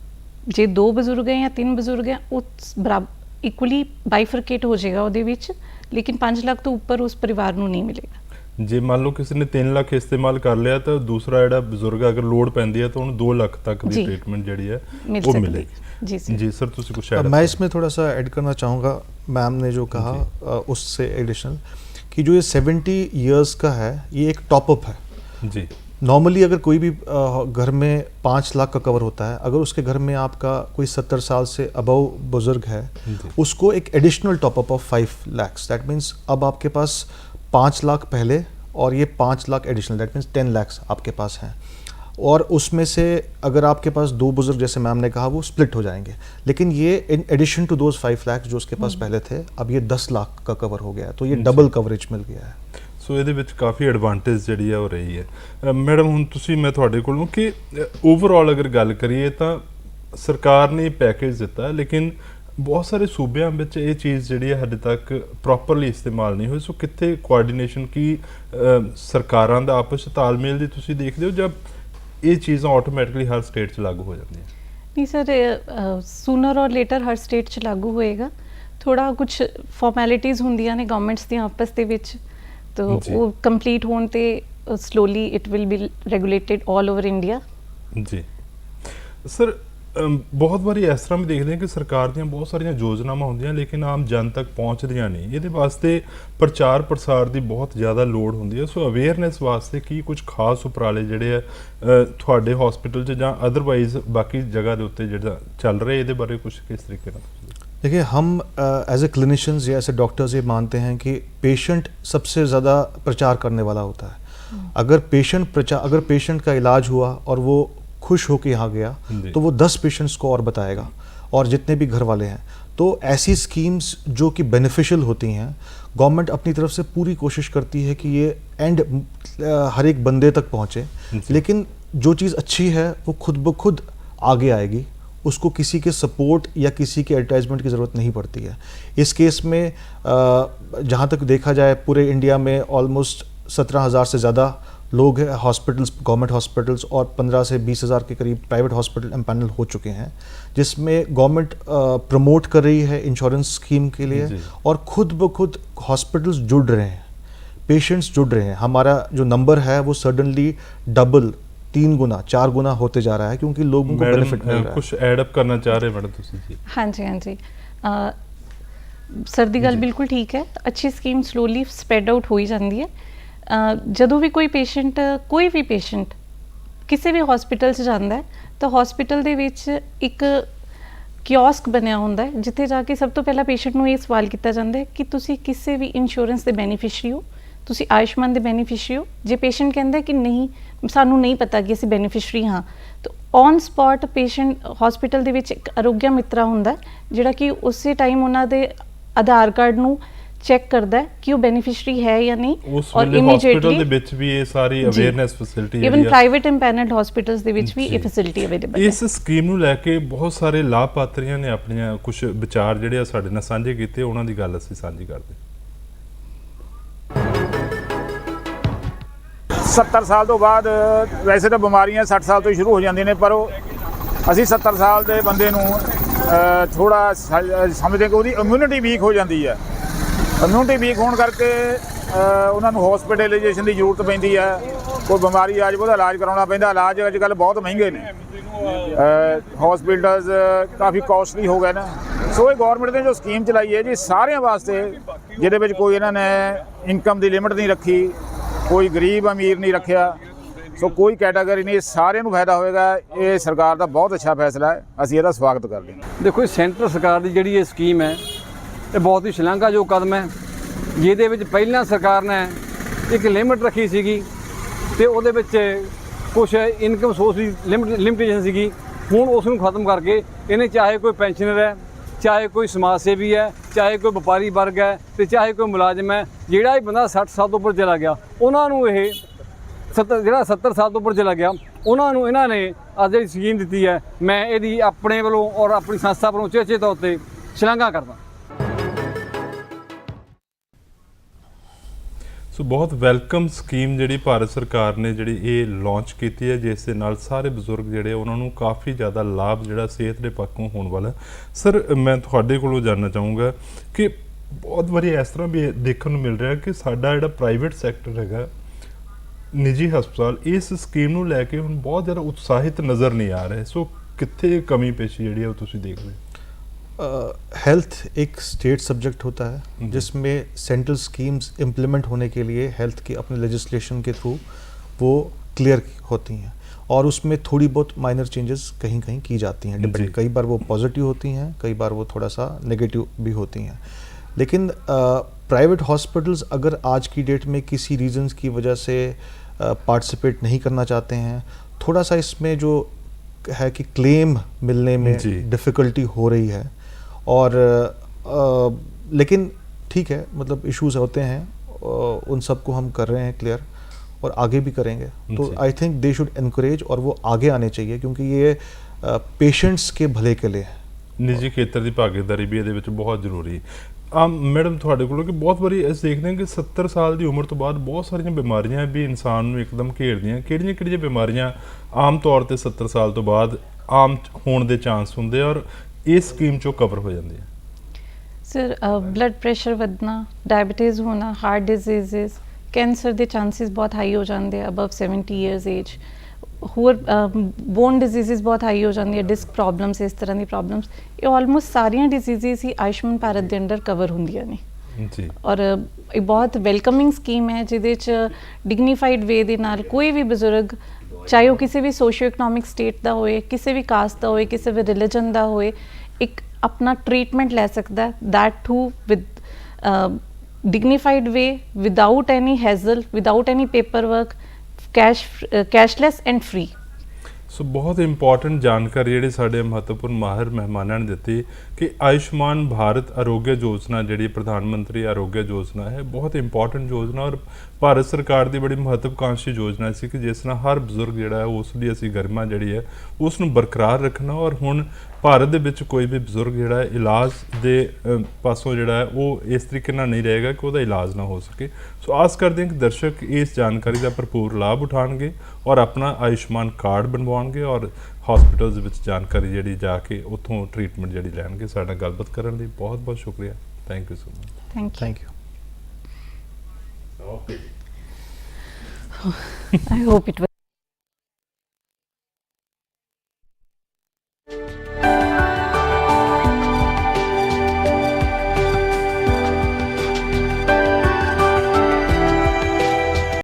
ਜੇ ਦੋ ਬਜ਼ੁਰਗ ਹੈ ਜਾਂ ਤਿੰਨ ਬਜ਼ੁਰਗ ਹੈ ਉਹ ਬਰਾਬਰ ਇਕੁਅਲੀ ਬਾਈਫਰਕੇਟ ਹੋ ਜਾਏਗਾ ਉਹਦੇ ਵਿੱਚ ਲੇਕਿਨ 5 ਲੱਖ ਤੋਂ ਉੱਪਰ ਉਸ ਪਰਿਵਾਰ ਨੂੰ ਨਹੀਂ ਮਿਲੇਗਾ। ਜੇ ਮੰਨ ਲਓ ਕਿਸੇ ਨੇ 3 ਲੱਖ ਇਸਤੇਮਾਲ ਕਰ ਲਿਆ ਤਾਂ ਦੂਸਰਾ ਜਿਹੜਾ ਬਜ਼ੁਰਗ ਆ, ਅਗਰ ਲੋਡ ਪੈਂਦੀ ਹੈ ਤਾਂ ਉਹਨੂੰ 2 ਲੱਖ ਤੱਕ ਦੀ ਜੀ। ਟ੍ਰੀਟਮੈਂਟ ਜਿਹੜੀ ਹੈ ਮਿਲ ਉਹ ਸਕਦੀ ਮਿਲੇਗੀ है। जी सर ਜੀ ਸਰ ਤੁਸੀਂ ਕੁਝ अब ਐਡ मैं इसमें थोड़ा सा ऐड करना चाहूँगा मैम ने जो कहा अ, उससे एडिशनल कि जो ये 70 इयर्स का है ये एक टॉपअप है ਜੀ नॉर्मली अगर कोई भी अ, घर में पाँच लाख का कवर होता है अगर उसके घर में आपका कोई सत्तर साल से अबव बुजुर्ग है जी। उसको एक additional top up of five lakhs that means अब आपके पास पाँच लाख पहले और ये पाँच lakh additional that means ten lakhs आपके पास हैं और उसमें से अगर आपके पास दो बुजुर्ग जैसे मैम ने कहा वो स्प्लिट हो जाएंगे लेकिन ये in addition to those five lakhs जो उसके पास पहले थे अब ये दस लाख का कवर हो गया है तो ये जी। डबल कवरेज मिल गया है ਸੋ ਇਹਦੇ ਵਿੱਚ ਕਾਫੀ ਐਡਵਾਂਟੇਜ ਜਿਹੜੀ ਆ ਉਹ ਰਹੀ ਹੈ ਮੈਡਮ ਹੁਣ ਤੁਸੀਂ ਮੈਂ ਤੁਹਾਡੇ ਕੋਲੋਂ ਕਿ ਓਵਰਆਲ ਅਗਰ ਗੱਲ ਕਰੀਏ ਤਾਂ ਸਰਕਾਰ ਨੇ ਪੈਕੇਜ ਦਿੱਤਾ ਹੈ, ਲੇਕਿਨ ਬਹੁਤ ਸਾਰੇ ਸੂਬਿਆਂ ਵਿੱਚ ਇਹ ਚੀਜ਼ ਜਿਹੜੀ ਹੈ ਹਜੇ ਤੱਕ ਪ੍ਰੋਪਰਲੀ ਇਸਤੇਮਾਲ ਨਹੀਂ ਹੋਈ। ਸੋ ਕਿੱਥੇ ਕੋਆਰਡੀਨੇਸ਼ਨ ਕੀ ਸਰਕਾਰਾਂ ਦਾ ਆਪਸ 'ਚ ਤਾਲਮੇਲ ਦੀ ਤੁਸੀਂ ਦੇਖਦੇ ਹੋ ਜਦ ਇਹ ਚੀਜ਼ਾਂ ਆਟੋਮੈਟਿਕਲੀ ਹਰ ਸਟੇਟ 'ਚ ਲਾਗੂ ਹੋ ਜਾਂਦੀਆਂ? ਨਹੀਂ ਸਰ ਸੂਨਰ ਔਰ ਲੇਟਰ ਹਰ ਸਟੇਟ 'ਚ ਲਾਗੂ ਹੋਏਗਾ। ਥੋੜਾ ਕੁਝ ਫਾਰਮੈਲਿਟੀਜ਼ ਹੁੰਦੀਆਂ ਨੇ ਗਵਰਨਮੈਂਟਸ ਦੀਆਂ ਆਪਸ ਦੇ ਵਿੱਚ। ਤਾਂ। ਉਹ ਕੰਪਲੀਟ ਹੋਣ ਤੇ slowly it will be regulated 올 over India ਜੀ। ਸਰ ਅਮ, ਬਹੁਤ ਵਾਰੀ ਇਸ ਤਰ੍ਹਾਂ ਵੀ ਦੇਖਦੇ ਹਾਂ ਕਿ ਸਰਕਾਰ ਦੀਆਂ ਬਹੁਤ ਸਾਰੀਆਂ ਯੋਜਨਾਵਾਂ ਹੁੰਦੀਆਂ ਲੇਕਿਨ ਆਮ ਜਨ ਤੱਕ ਪਹੁੰਚਦੀਆਂ ਨਹੀਂ ਇਹਦੇ ਵਾਸਤੇ ਪ੍ਰਚਾਰ ਪ੍ਰਸਾਰ ਦੀ ਬਹੁਤ ਜ਼ਿਆਦਾ ਲੋੜ ਹੁੰਦੀ ਹੈ ਸੋ ਅਵੇਅਰਨੈਸ ਵਾਸਤੇ ਕੀ ਕੁਝ ਖਾਸ ਉਪਰਾਲੇ ਜਿਹੜੇ ਆ ਅ, ਤੁਹਾਡੇ ਹਸਪੀਟਲ 'ਚ ਜਾਂ ਅਦਰਵਾਈਜ਼ ਬਾਕੀ ਜਗ੍ਹਾ ਦੇ ਉੱਤੇ ਜਿਹੜਾ ਚੱਲ ਰਿਹਾ ਇਹਦੇ ਬਾਰੇ ਕੁਝ ਕਿਸ ਤਰੀਕੇ ਨਾਲ ਤੁਸੀਂ देखिए हम एज ए क्लिनिशियंस या एज ए डॉक्टर्स ये मानते हैं कि पेशेंट सबसे ज़्यादा प्रचार करने वाला होता है अगर पेशेंट प्रचार अगर पेशेंट का इलाज हुआ और वो खुश होकर यहाँ गया तो वो दस पेशेंट्स को और बताएगा और जितने भी घर वाले हैं। तो ऐसी स्कीम्स जो कि बेनिफिशियल होती हैं गवर्नमेंट अपनी तरफ़ से पूरी कोशिश करती है कि ये एंड हर एक बंदे तक पहुँचे। लेकिन जो चीज़ अच्छी है वो खुद ब खुद आगे आएगी। उसको किसी के सपोर्ट या किसी के एडवर्टाइजमेंट की ज़रूरत नहीं पड़ती है। इस केस में जहाँ तक देखा जाए पूरे इंडिया में ऑलमोस्ट सत्रह हज़ार से ज़्यादा लोग हैं हॉस्पिटल्स गवर्नमेंट हॉस्पिटल्स और 15 से 20 हज़ार के करीब प्राइवेट हॉस्पिटल एम्पैनल हो चुके हैं जिसमें गवर्नमेंट प्रमोट कर रही है इंश्योरेंस स्कीम के लिए और खुद ब खुद हॉस्पिटल्स जुड़ रहे हैं पेशेंट्स जुड़ रहे हैं। हमारा जो नंबर है वो सडनली डबल तीन गुना चार गुना होते जा रहा है क्योंकि लोगों को बेनिफिट मिल रहा है। कुछ ऐड अप करना चाह रहे हैं मैडम तुसी? जी। हाँ जी हाँ जी। आ, सर गल बिल्कुल ठीक है। अच्छी स्कीम स्लोली स्प्रेड आउट हो ही जाती है। ਜਦੋਂ ਵੀ ਕੋਈ ਪੇਸ਼ੈਂਟ ਕੋਈ ਵੀ ਪੇਸ਼ੈਂਟ ਕਿਸੇ ਵੀ ਹਸਪੀਟਲ 'ਚ ਜਾਂਦਾ ਹੈ, ਤਾਂ ਹਸਪੀਟਲ ਦੇ ਵਿੱਚ ਇੱਕ ਕਿਓਸਕ ਬਣਿਆ ਹੁੰਦਾ ਹੈ, ਜਿੱਥੇ ਜਾ ਕੇ ਸਭ ਤੋਂ ਪਹਿਲਾਂ ਪੇਸ਼ੈਂਟ ਨੂੰ ਇਹ ਸਵਾਲ ਕੀਤਾ ਜਾਂਦਾ ਹੈ ਕਿ ਤੁਸੀਂ ਕਿਸੇ ਵੀ ਇੰਸ਼ੋਰੈਂਸ ਦੇ ਬੈਨੀਫੀਸ਼ਰੀ ਹੋ, ਤੁਸੀਂ ਆਯੁਸ਼ਮਾਨ ਦੇ ਬੈਨੀਫੀਸ਼ਰੀ ਹੋ। ਜੇ ਪੇਸ਼ੈਂਟ ਕਹਿੰਦਾ ਕਿ ਨਹੀਂ, ਸਾਨੂੰ ਨਹੀਂ ਪਤਾ ਕਿ ਅਸੀਂ ਬੈਨੀਫੀਸ਼ਰੀ ਹਾਂ, ਤਾਂ ਔਨ ਸਪੌਟ ਪੇਸ਼ੈਂਟ ਹਸਪੀਟਲ ਦੇ ਵਿੱਚ ਇੱਕ ਅਰੋਗਿਆ ਮਿੱਤਰਾ ਹੁੰਦਾ ਜਿਹੜਾ ਕਿ ਉਸੇ ਟਾਈਮ ਉਹਨਾਂ ਦੇ ਆਧਾਰ ਕਾਰਡ ਨੂੰ ਚੈੱਕ ਕਰਦਾ ਹੈ ਕਿ ਉਹ ਬੈਨੀਫੀਸ਼ਰੀ ਹੈ ਜਾਂ ਨਹੀਂ ਉਸ ਵੇਲੇ ਹਸਪੀਟਲ ਦੇ ਵਿੱਚ ਵੀ ਇਹ ਸਾਰੀ। Awareness facility even private empanelled hospitals ਦੇ ਵਿੱਚ ਵੀ। ਇਹ ਫੈਸਿਲਿਟੀ ਅਵੇਲੇਬਲ ਹੈ ਇਸ ਸਕੀਮ ਨੂੰ ਲੈ ਕੇ ਬਹੁਤ ਸਾਰੇ ਲਾਭਪਾਤਰੀਆਂ ਨੇ ਆਪਣੀਆਂ ਕੁਝ ਵਿਚਾਰ ਜਿਹੜੇ ਆ ਸਾਡੇ ਨਾਲ ਸਾਂਝੇ ਕੀਤੇ ਉਹਨਾਂ ਦੀ ਗੱਲ ਅਸੀਂ ਸਾਂਝੀ ਕਰਦੇ ਹਾਂ 70 ਸਾਲ ਤੋਂ ਬਾਅਦ ਵੈਸੇ ਤਾਂ ਬਿਮਾਰੀਆਂ 60 ਸਾਲ ਤੋਂ ਹੀ ਸ਼ੁਰੂ ਹੋ ਜਾਂਦੀਆਂ ਨੇ ਪਰ ਉਹ ਅਸੀਂ 70 ਸਾਲ ਦੇ ਬੰਦੇ ਨੂੰ ਥੋੜਾ ਸਮਝਦੇ ਕਿ ਉਹਦੀ ਇਮਿਊਨਿਟੀ ਵੀਕ ਹੋ ਜਾਂਦੀ ਹੈ ਕਮਿਊਨਿਟੀ ਵੀਕ ਹੋਣ ਕਰਕੇ ਉਹਨਾਂ ਨੂੰ ਹਸਪੀਟਲਾਈਜੇਸ਼ਨ ਦੀ ਜ਼ਰੂਰਤ ਪੈਂਦੀ ਹੈ। ਕੋਈ ਬਿਮਾਰੀ ਆ ਜਾਵੇ, ਉਹਦਾ ਇਲਾਜ ਕਰਾਉਣਾ ਪੈਂਦਾ। ਇਲਾਜ ਅੱਜ ਕੱਲ੍ਹ ਬਹੁਤ ਮਹਿੰਗੇ ਨੇ। ਹਸਪੀਟਲਸ ਕਾਫੀ ਕਾਸਟਲੀ ਹੋ ਗਏ ਨੇ। ਸੋ ਇਹ ਗਵਰਨਮੈਂਟ ਨੇ ਜੋ ਸਕੀਮ ਚਲਾਈ ਹੈ ਜੀ, ਸਾਰਿਆਂ ਵਾਸਤੇ, ਜਿਹਦੇ ਵਿੱਚ ਕੋਈ ਇਹਨਾਂ ਨੇ ਇਨਕਮ ਦੀ ਲਿਮਿਟ ਨਹੀਂ ਰੱਖੀ, ਕੋਈ ਗਰੀਬ ਅਮੀਰ ਨਹੀਂ ਰੱਖਿਆ। ਸੋ ਕੋਈ ਕੈਟਾਗਰੀ ਨਹੀਂ ਸਾਰਿਆਂ ਨੂੰ ਫਾਇਦਾ ਹੋਏਗਾ। ਇਹ ਸਰਕਾਰ ਦਾ ਬਹੁਤ ਅੱਛਾ ਫੈਸਲਾ ਹੈ। ਅਸੀਂ ਇਹਦਾ ਸਵਾਗਤ ਕਰਦੇ ਹਾਂ। ਦੇਖੋ, ਇਹ ਸੈਂਟਰ ਸਰਕਾਰ ਦੀ ਜਿਹੜੀ ਇਹ ਸਕੀਮ ਹੈ ਇਹ ਬਹੁਤ ਹੀ ਸ਼ਲਾਘਾਯੋਗ ਕਦਮ ਹੈ। ਜਿਹਦੇ ਵਿੱਚ ਪਹਿਲਾਂ ਸਰਕਾਰ ਨੇ ਇੱਕ ਲਿਮਿਟ ਰੱਖੀ ਸੀਗੀ ਤੇ ਉਹਦੇ ਵਿੱਚ ਕੁਝ ਇਨਕਮ ਸੋਰਸ ਦੀ ਲਿਮਿਟੇਸ਼ਨ ਸੀਗੀ। ਹੁਣ ਉਸ ਨੂੰ ਖਤਮ ਕਰਕੇ ਇਹਨੇ ਚਾਹੇ ਕੋਈ ਪੈਨਸ਼ਨਰ ਹੈ, ਚਾਹੇ ਕੋਈ ਸਮਾਜ ਸੇਵੀ ਹੈ, ਚਾਹੇ ਕੋਈ ਵਪਾਰੀ ਵਰਗ ਹੈ ਤੇ ਚਾਹੇ ਕੋਈ ਮੁਲਾਜ਼ਮ ਹੈ, ਜਿਹੜਾ ਹੀ ਬੰਦਾ 60 ਸਾਲ ਤੋਂ ਉੱਪਰ ਚਲਾ ਗਿਆ, ਉਹਨਾਂ ਨੂੰ ਇਹ 70 ਜਿਹੜਾ 70 ਸਾਲ ਤੋਂ ਉੱਪਰ ਚਲਾ ਗਿਆ, ਉਹਨਾਂ ਨੂੰ ਇਹਨਾਂ ਨੇ ਅੱਜ ਜਿਹੜੀ ਸਕੀਮ ਦਿੱਤੀ ਹੈ। ਮੈਂ ਇਹਦੀ ਆਪਣੇ ਵੱਲੋਂ ਔਰ ਆਪਣੀ ਸੰਸਥਾ ਵੱਲੋਂ ਚੇਚੇ ਤੌਰ ਤੇ ਸ਼ਲਾਘਾ ਕਰਦਾ। ਸੋ ਬਹੁਤ ਵੈਲਕਮ ਸਕੀਮ ਜਿਹੜੀ ਭਾਰਤ ਸਰਕਾਰ ਨੇ ਜਿਹੜੀ ਇਹ ਲਾਂਚ ਕੀਤੀ ਹੈ, ਜਿਸ ਦੇ ਨਾਲ ਸਾਰੇ ਬਜ਼ੁਰਗ ਜਿਹੜੇ ਉਹਨਾਂ ਨੂੰ ਕਾਫੀ ਜ਼ਿਆਦਾ ਲਾਭ ਜਿਹੜਾ ਸਿਹਤ ਦੇ ਪੱਖੋਂ ਹੋਣ ਵਾਲਾ ਸਰ, ਮੈਂ ਤੁਹਾਡੇ ਕੋਲੋਂ ਜਾਨਣਾ ਚਾਹੂੰਗਾ ਕਿ ਬਹੁਤ ਵਾਰੀ ਇਸ ਤਰ੍ਹਾਂ ਵੀ ਦੇਖਣ ਨੂੰ ਮਿਲ ਰਿਹਾ ਕਿ ਸਾਡਾ ਜਿਹੜਾ ਪ੍ਰਾਈਵੇਟ ਸੈਕਟਰ ਹੈਗਾ, ਨਿੱਜੀ ਹਸਪਤਾਲ, ਇਸ ਸਕੀਮ ਨੂੰ ਲੈ ਕੇ ਹੁਣ ਬਹੁਤ ਜ਼ਿਆਦਾ ਉਤਸ਼ਾਹਿਤ ਨਜ਼ਰ ਨਹੀਂ ਆ ਰਹੇ। ਸੋ ਕਿੱਥੇ ਕਮੀ ਪੇਸ਼ੀ ਜਿਹੜੀ ਹੈ ਉਹ ਤੁਸੀਂ ਦੇਖਦੇ ਹੋ? हेल्थ एक स्टेट सब्जेक्ट होता है जिसमें सेंट्रल स्कीम्स इम्प्लीमेंट होने के लिए हेल्थ के अपने लेजिस्लेशन के थ्रू वो क्लियर होती हैं। और उसमें थोड़ी बहुत माइनर चेंजेस कहीं कहीं की जाती हैं डिपेंड कई बार वो पॉजिटिव होती हैं कई बार वो थोड़ा सा नेगेटिव भी होती हैं। लेकिन प्राइवेट uh, हॉस्पिटल्स अगर आज की डेट में किसी रीजंस की वजह से पार्टिसिपेट uh, नहीं करना चाहते हैं थोड़ा सा इसमें जो है कि क्लेम मिलने में डिफ़िकल्टी हो रही है और अ, लेकिन ठीक है मतलब इश्यूज होते हैं अ, उन सबको हम कर रहे हैं क्लियर और आगे भी करेंगे तो जी। आई थिंक दे शुड इनक्रेज और वो आगे आने चाहिए क्योंकि ये पेशेंट्स के भले के लिए है ਨਿੱਜੀ ਖੇਤਰ ਦੀ ਭਾਗੀਦਾਰੀ ਵੀ ਇਹਦੇ ਵਿੱਚ ਬਹੁਤ ਜ਼ਰੂਰੀ ਆ ਮੈਡਮ ਤੁਹਾਡੇ ਕੋਲੋਂ ਕਿ ਬਹੁਤ ਵਾਰੀ ਅਸੀਂ ਦੇਖਦੇ ਹਾਂ ਕਿ 70 ਸਾਲ ਦੀ ਉਮਰ ਤੋਂ ਬਾਅਦ ਬਹੁਤ ਸਾਰੀਆਂ ਬਿਮਾਰੀਆਂ ਵੀ ਇਨਸਾਨ ਨੂੰ ਇੱਕਦਮ ਘੇਰਦੀਆਂ ਕਿਹੜੀਆਂ ਕਿਹੜੀਆਂ ਬਿਮਾਰੀਆਂ ਆਮ ਤੌਰ ਤੇ 70 ਸਾਲ ਤੋਂ ਬਾਅਦ ਆਮ ਹੋਣ ਦੇ ਚਾਂਸ ਹੁੰਦੇ ਆ ਔਰ ਇਸ ਸਕੀਮ ਚੋਂ ਕਵਰ ਹੋ ਜਾਂਦੇ ਆ ਸਰ ਬਲੱਡ ਪ੍ਰੈਸ਼ਰ ਵਧਣਾ ਡਾਇਬੀਟੀਜ਼ ਹੋਣਾ ਹਾਰਟ ਡਿਜ਼ੀਜ਼ਸ ਕੈਂਸਰ ਦੇ ਚਾਂਸਸ ਬਹੁਤ ਹਾਈ ਹੋ ਜਾਂਦੇ ਆ ਅਬਵ 70 ਇਅਰਸ ਏਜ ਹੋਰ ਬੋਨ ਡਿਜ਼ੀਜ਼ਸ ਬਹੁਤ ਹਾਈ ਹੋ ਜਾਂਦੀ ਹੈ ਡਿਸਕ ਪ੍ਰੋਬਲਮਸ ਇਸ ਤਰ੍ਹਾਂ ਦੀ ਪ੍ਰੋਬਲਮਸ ਇਹ ਆਲਮੋਸਟ ਸਾਰੀਆਂ ਡਿਜ਼ੀਜ਼ਸ ਹੀ ਆਯੁਸ਼ਮਾਨ ਭਾਰਤ ਦੇ ਅੰਡਰ ਕਵਰ ਹੁੰਦੀਆਂ ਨੇ। ਜੀ। ਔਰ ਇਹ ਬਹੁਤ ਵੈਲਕਮਿੰਗ ਸਕੀਮ ਹੈ ਜਿਹਦੇ ਚ ਡਿਗਨੀਫਾਈਡ ਵੇ ਦੇ ਨਾਲ ਕੋਈ ਵੀ ਬਜ਼ੁਰਗ ਚਾਹੇ ਉਹ ਕਿਸੇ ਵੀ ਸੋਸ਼ੀਓ ਇਕਨੋਮਿਕ ਸਟੇਟ ਦਾ ਹੋਏ ਕਿਸੇ ਵੀ ਕਾਸਟ ਦਾ ਹੋਏ ਕਿਸੇ ਵੀ ਰਿਲੀਜਨ ਦਾ ਹੋਏ ਇੱਕ ਆਪਣਾ ਟ੍ਰੀਟਮੈਂਟ ਲੈ ਸਕਦਾ that too with dignified way without any hassle without any paperwork cash uh, cashless and free. So ਬਹੁਤ ਇੰਪੋਰਟੈਂਟ ਜਾਣਕਾਰੀ ਜਿਹੜੀ ਸਾਡੇ ਮਹੱਤਵਪੂਰਨ ਮਾਹਿਰ ਮਹਿਮਾਨਾਂ ਨੇ ਦਿੱਤੀ ਕਿ ਆਯੁਸ਼ਮਾਨ ਭਾਰਤ ਆਰੋਗਯ ਯੋਜਨਾ ਜਿਹੜੀ ਪ੍ਰਧਾਨ ਮੰਤਰੀ ਆਰੋਗਯ ਯੋਜਨਾ ਹੈ ਬਹੁਤ ਇੰਪੋਰਟੈਂਟ ਯੋਜਨਾ ਔਰ ਭਾਰਤ ਸਰਕਾਰ ਦੀ ਬੜੀ ਮਹੱਤਵਕਾਂਸ਼ੀ ਯੋਜਨਾ ਸੀ ਕਿ ਜਿਸ ਨਾਲ ਹਰ ਬਜ਼ੁਰਗ ਜਿਹੜਾ ਹੈ ਉਸ ਦੀ ਅਸੀਂ ਗਰਿਮਾ ਜਿਹੜੀ ਹੈ ਉਸ ਨੂੰ ਬਰਕਰਾਰ ਰੱਖਣਾ ਔਰ ਹੁਣ ਭਾਰਤ ਦੇ ਵਿੱਚ ਕੋਈ ਵੀ ਬਜ਼ੁਰਗ ਜਿਹੜਾ ਹੈ ਇਲਾਜ ਦੇ ਪਾਸੋਂ ਜਿਹੜਾ ਹੈ ਉਹ ਇਸ ਤਰੀਕੇ ਨਾਲ ਨਹੀਂ ਰਹੇਗਾ ਕਿ ਉਹਦਾ ਇਲਾਜ ਨਾ ਹੋ ਸਕੇ। ਸੋ ਆਸ ਕਰਦੇ ਹਾਂ ਕਿ ਦਰਸ਼ਕ ਇਸ ਜਾਣਕਾਰੀ ਦਾ ਭਰਪੂਰ ਲਾਭ ਉਠਾਣਗੇ ਔਰ ਆਪਣਾ ਆਯੁਸ਼ਮਾਨ ਕਾਰਡ ਬਣਵਾਉਣਗੇ ਔਰ ਹਸਪੀਟਲਸ ਵਿੱਚ ਜਾਣਕਾਰੀ ਜਿਹੜੀ ਜਾ ਕੇ ਉੱਥੋਂ ਟ੍ਰੀਟਮੈਂਟ ਜਿਹੜੀ ਲੈਣਗੇ। ਸਾਡੇ ਨਾਲ ਗੱਲਬਾਤ ਕਰਨ ਲਈ ਬਹੁਤ ਬਹੁਤ ਸ਼ੁਕਰੀਆ thank you so much thank you. Okay. I hope it was.